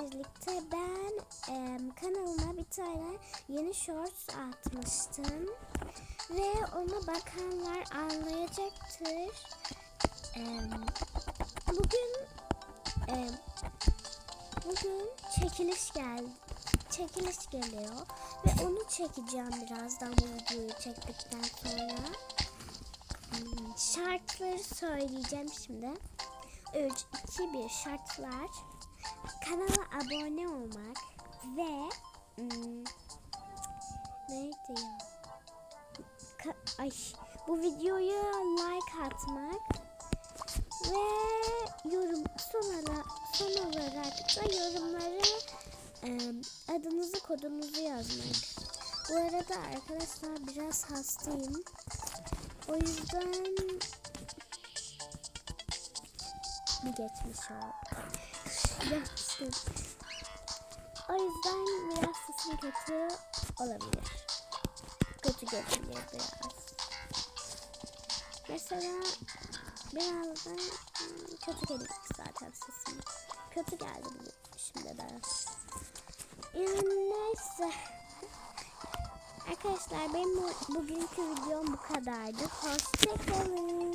birlikte ben em, kanalıma bir tane yeni shorts atmıştım. Ve ona bakanlar anlayacaktır. Em, bugün em, bugün çekiliş geldi. Çekiliş geliyor ve onu çekeceğim birazdan bu videoyu çektikten sonra. Hmm, Şartları söyleyeceğim şimdi. 3, 2, 1 şartlar. Kanala abone olmak ve hmm, neydi ya? Ka- ay, bu videoya like atmak ve yorum son, ala- son olarak da yorumlara em, adınızı kodunuzu yazmak. Bu arada arkadaşlar biraz hastayım. O yüzden bir geçmiş oldu. Yaptım. O yüzden biraz sesim kötü olabilir. Kötü gelebilir biraz. Mesela birazdan hmm, kötü gelecek zaten sesim. Kötü geldi bugün şimdi de. Yani neyse. Arkadaşlar benim bu- bugünkü videom bu kadardı. Hoşçakalın.